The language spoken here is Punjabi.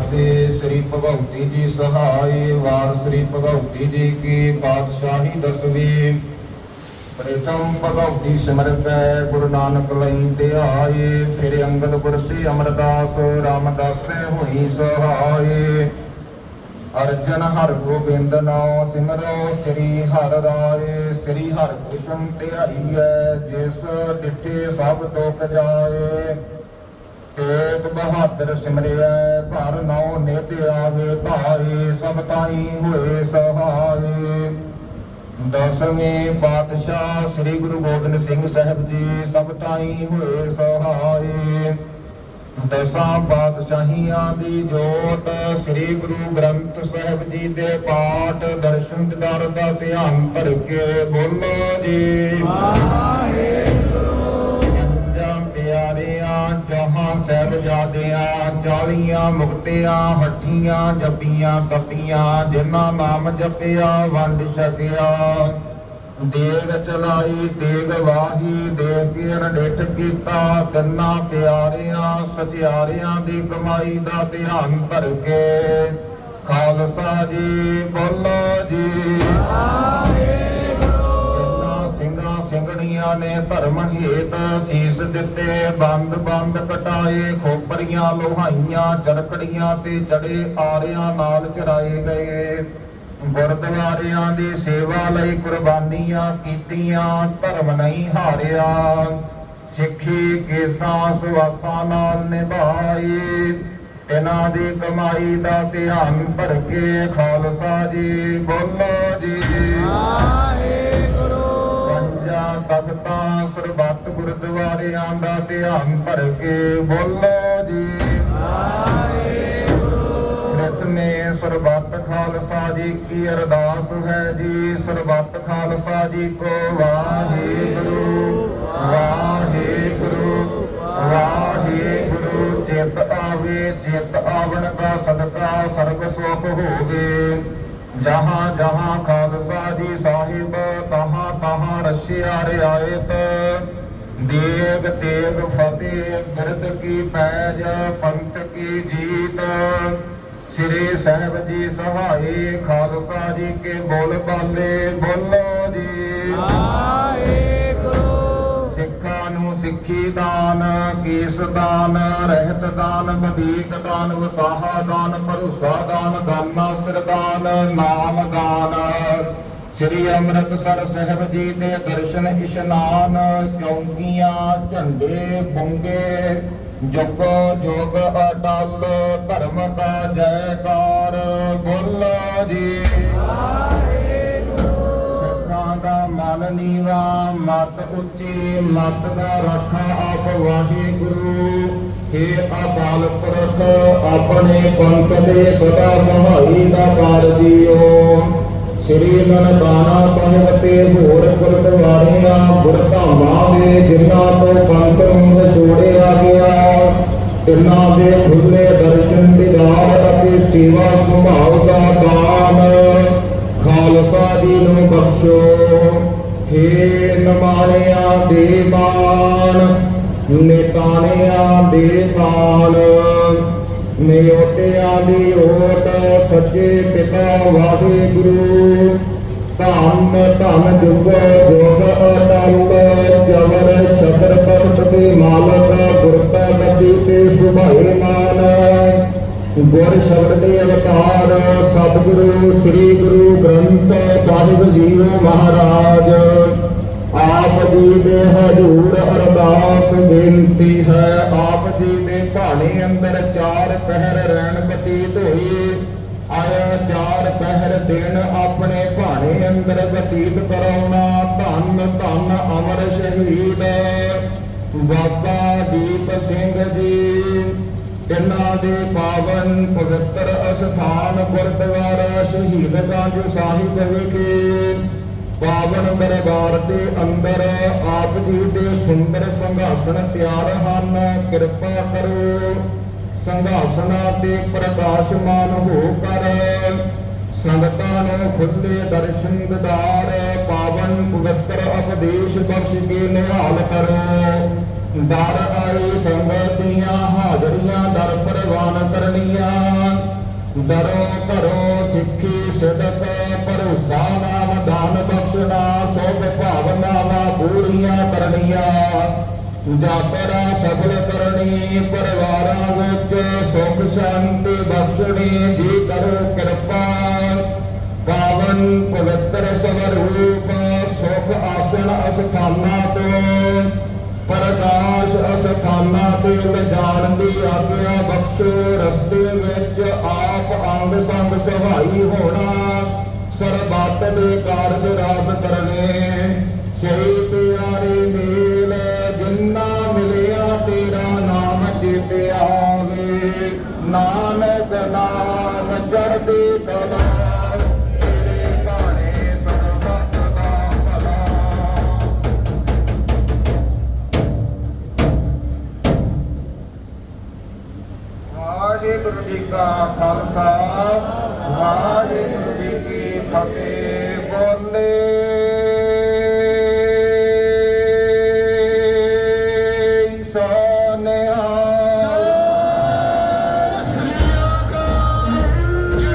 ਸ੍ਰੀ ਭਗਵਤੀ ਜੀ ਸਹਾਈ, ਵਾਰ ਸ੍ਰੀ ਭਗਵਤੀ ਜੀ ਕੀ ਪਾਤਸ਼ਾਹੀ ਦਸਵੀਂ। ਪ੍ਰਥਮ ਭਗਵਤੀ ਸਿਮਰਤੈ ਗੁਰੂ ਨਾਨਕ ਲਈ ਧਿਆਏ ਫਿਰ ਅੰਗਦ ਗੁਰਤੀ ਅਮਰਦਾਸ, ਰਾਮਦਾਸੈ ਹੋਈ ਸਹਾਈ। ਅਰਜਨ ਹਰ ਗੋਬਿੰਦ ਨਾਮ ਸਿਮਰੋ, ਸ੍ਰੀ ਹਰਿ ਰਾਏ, ਸ੍ਰੀ ਹਰਿ ਕ੍ਰਿਸ਼ਨ ਧਿਆਈਐ ਜਿਸ ਡਿਠੇ ਸਭ ਦੁਖ ਜਾਏ ਤੇਗ ਬਹਾਦਰ ਸਿਮਰਿਐ ਭਰ ਨੌ ਨਿਧ ਆਵੇ ਭਾਈ ਸਭ ਤਾਈ ਹੋਏ ਸਹਾਈ। ਦਸਵੇਂ ਪਾਤਸ਼ਾਹ ਸ੍ਰੀ ਗੁਰੂ ਗੋਬਿੰਦ ਸਿੰਘ ਸਾਹਿਬ ਜੀ ਸਭ ਤਾਈ ਹੋਏ ਸਹਾਈ। ਦਸਾਂ ਪਾਤਸ਼ਾਹੀਆਂ ਦੀ ਜੋਤ ਸ੍ਰੀ ਗੁਰੂ ਗ੍ਰੰਥ ਸਾਹਿਬ ਜੀ ਦੇ ਪਾਠ ਦਰਸ਼ਨ ਦਿਦਾਰ ਦਾ ਧਿਆਨ ਧਰ ਕੇ ਬੋਲੋ ਜੀ। ਪੰਜਾਂ ਸਾਹਿਬਜ਼ਾਦਿਆਂ ਮੁਕਤਿਆਂ, ਹੱਠੀਆਂ, ਜੱਪੀਆਂ ਤਪੀਆਂ ਜਿਨ੍ਹਾਂ ਨਾਮ ਜਪਿਆ, ਵੰਡ ਛਕਿਆ। ਦੇਗ ਚਲਾਈ ਤੇਗ ਵਾਹੀ, ਦੇਗ ਕੇ ਅਨਡਿਠ ਕੀਤਾ। ਕੰਨਾ ਪਿਆਰਿਆਂ, ਸਤਿਆਰਿਆਂ ਦੀ ਕਮਾਈ ਦਾ ਧਿਆਨ ਧਰ ਕੇ। ਖਾਲਸਾ ਜੀ, ਬੋਲੋ ਜੀ। ਇਹਨਾਂ ਸਿੰਘਣੀਆਂ ਨੇ ਧਰਮ ਹੇਤ ਸੀਸ ਦਿੱਤੇ। ਬੰਦ ਬੰਦ ਕਟਾਏ ਖੋਪਰੀਆਂ, ਲੋਹਾਈਆਂ ਚਰਕੜੀਆਂ ਤੇ ਜੜੇ ਆਰਿਆਂ ਨਾਲ ਚਰਾਏ ਗਏ। ਗੁਰਦੁਆਰਿਆਂ ਦੀ ਸੇਵਾ ਲਈ ਕੁਰਬਾਨੀਆਂ ਕੀਤੀਆਂ, ਧਰਮ ਨਹੀਂ ਹਾਰਿਆ। ਸਿੱਖੀ ਕੇਸਾਂ ਸੁਆਸਾਂ ਨਾਲ ਨਿਭਾਏ। ਇਹਨਾਂ ਦੀ ਕਮਾਈ ਦਾ ਧਿਆਨ ਭਰ ਕੇ ਖਾਲਸਾ ਜੀ ਬੋਲੋ ਜੀ। ਦਾ ਧਿਆਨ ਭਰ ਕੇ ਬੋਲੋ ਜੀ। ਪ੍ਰਥਮੇ ਸਰਬੱਤ ਖਾਲਸਾ ਜੀ ਕੀ ਅਰਦਾਸ ਹੈ ਜੀ। ਸਰਬੱਤ ਖਾਲਸਾ ਜੀ ਕੋ ਵਾਹਿਗੁਰੂ ਵਾਹਿਗੁਰੂ ਵਾਹਿਗੁਰੂ। ਚਿਤ ਆਵੇ ਚਿਤ ਆਵਣ ਦਾ ਸਦਕਾ ਸਰਬ ਸੁਖ ਹੋਵੇ। ਜਹਾਂ ਜਹਾਂ ਖਾਲਸਾ ਜੀ ਸਾਹਿਬ, ਤਹਾਂ ਤਹਾਂ ਰਸ਼ਿਆ ਰਿਆਇਤ। ਦੇਗ ਤੇਗ ਫਤਿਹ ਬਿਰਦ ਕੀ ਪੈਜ ਪੰਥ ਕੀ ਜੀਤ। ਸ੍ਰੀ ਸਾਹਿਬ ਜੀ ਸਹਾਈ ਖਾਲਸਾ ਜੀ ਕੇ ਬੋਲ ਬਾਲੇ ਬੋਲੋ ਜੀ। ਸਿੱਖਾਂ ਨੂੰ ਸਿੱਖੀ ਦਾਨ ਕੀਸ ਦਾਨ ਰਹਿਤ ਦਾਨ ਬਦੀਕ ਦਾਨ ਵਸਾਹਾ ਦਾਨ ਭਰੋਸਾ ਦਾਨ ਦਾਨਾਸਰ ਦਾਨ ਨਾਮ ਦਾਨ। ਸ੍ਰੀ ਅੰਮ੍ਰਿਤਸਰ ਸਾਹਿਬ ਜੀ ਦੇ ਦਰਸ਼ਨ ਇਸ਼ਨਾਨ ਚੌਂਕੀਆਂ ਝੰਡੇ ਬੰਗੇ ਜੁਗ ਜੁਗ ਅਟਲ, ਧਰਮ ਦਾ ਜੈਕਾਰ, ਬੋਲੋ ਜੀ। ਸਿੱਖਾਂ ਦਾ ਮਨ ਨੀਵਾ, ਮਤ ਉੱਚੀ, ਮਤ ਦਾ ਰੱਖਾ ਆਪ ਵਾਹਿਗੁਰੂ। हे ਅਕਾਲ ਪੁਰਖ, ਆਪਣੇ ਪੰਥ ਦੇ ਸਦਾ ਸਹਾਈ ਦਾ ਕਾਰ ਜੀਓ ਸ੍ਰੀ ਨਨਕਾਣਾ ਸਾਹਿਬ ਤੇ ਹੋਰ ਗੁਰਦੁਆਰਿਆਂ, ਗੁਰਧਾਮਾਂ ਦੇ ਜਿਨ੍ਹਾਂ ਤੋਂ ਪੰਥ ਨੂੰ ਵਿਛੋੜਿਆ ਗਿਆ, ਤਿੰਨਾਂ ਦੇ ਖੁੱਲੇ ਦਰਸ਼ਨ ਦਿਦਾਰ ਅਤੇ ਸੇਵਾ ਸੁਭਾਅ ਦਾ ਨਿਯੋਟਿਆਂ ਦੀ ਓਟ ਸੱਚੇ ਪਿਤਾ ਵਾਹਿਗੁਰੂ। ਧੰਨ ਧੰਨ ਜੁਗ ਜੁਗ ਅਟਲ, ਜਵਰ ਸ਼ਬਰ ਪਰਤ ਦੇ ਮਾਲਕ ਗੁਰਤਾ ਗੱਦੀ ਤੇ ਸੁਭਾਏ ਮਾਨ। ਗੁਰ ਸ਼ਬਦ ਦੇ ਅਵਤਾਰ, ਸਤਿਗੁਰੂ, ਸ੍ਰੀ ਗੁਰੂ ਗ੍ਰੰਥ ਸਾਹਿਬ ਜੀ ਮਹਾਰਾਜ। ਆਪ ਜੀ ਦੇ ਹਜ਼ੂਰ ਅਰਦਾਸ ਬੇਨਤੀ ਹੈ। ਆਪ ਜੀ ਦੇ ਭਾਣੇ ਅੰਦਰ ਚਾਰ ਪਹਿਰ ਰਹਿਣ ਬਤੀਤ ਹੋਈ ਆਇਆ ਚਾਰ ਪਹਿਰ ਦਿਨ ਆਪਣੇ ਭਾਣੇ ਅੰਦਰ ਬਤੀਤ ਕਰਾਉਣਾ। ਧੰਨ ਧੰਨ ਅਮਰ ਸ਼ਹੀਦ। ਬਾਬਾ ਦੀਪ ਸਿੰਘ ਜੀ, ਤਿੰਨਾਂ ਦੇ ਪਾਵਨ ਪਵਿੱਤਰ ਅਸਥਾਨ ਗੁਰਦੁਆਰਾ ਸ਼ਹੀਦ ਸ਼ਹੀਦਗੰਜ ਸਾਹਿਬ ਵਿਖੇ। ਪਾਵਨ ਦਰਬਾਰ ਦੇ ਅੰਦਰ ਆਪ ਜੀ ਦੇ ਸੁੰਦਰ ਸੰਘਾਸਨ ਤਿਆਰ ਹਨ। ਕਿਰਪਾ ਕਰੋ ਸੰਘਾਸਨਾਂ ਤੇ ਪ੍ਰਕਾਸ਼ਮਾਨ ਹੋ ਕਰ। ਸੰਗਤਾਂ ਨੂੰ ਖੁੱਲੇ ਦਰਸ਼ਨ ਦਿਦਾਰ, ਪਾਵਨ ਪਵਿੱਤਰ ਉਪਦੇਸ਼ ਬਖਸ਼ ਕੇ ਨਿਹਾਲ ਕਰੋ। ਦਰ ਆਈ ਸੰਗਤ ਦੀਆਂ ਹਾਜ਼ਰੀਆਂ ਦਰ ਪ੍ਰਵਾਨ ਕਰਨੀਆਂ। ਦਰੋਂ ਕਰੋ ਸਿੱਖੀ ਸਿਦਕ ਭਰੋਸਾ ਨਾਮ ਦਾਨ ਬਖਸ਼ਣਾ ਸੋਭ ਭਾਵਨਾਵਾਂ ਪੂਰੀਆਂ ਕਰਨੀਆਂ। ਜਾਤਰਾ ਸਫਲ ਕਰਨੀ, ਪਰਿਵਾਰਾਂ ਵਿੱਚ ਸੁਖ ਸ਼ਾਂਤੀ ਬਖਸ਼ਣੀ, ਜੀ ਕਰੋ ਕਿਰਪਾ। ਪਾਵਨ ਪਵਿੱਤਰ ਸਵਰੂਪ ਸੁਖ ਆਸਣ ਅਸਥਾਨਾਂ ਤੋਂ, ਪ੍ਰਕਾਸ਼ ਅਸਥਾਨਾਂ ਤੇ ਲਿਜਾਣ ਦੀ ਆਗਿਆ ਬਖਸ਼ੋ। ਰਸਤੇ ਵਿੱਚ ਆਪ ਅੰਗ ਸੰਗ ਸਹਾਈ ਹੋਣਾ ਦੇ ਕਾਰਜ ਰਾਸ ਕਰਨੇ। ਸਹੀ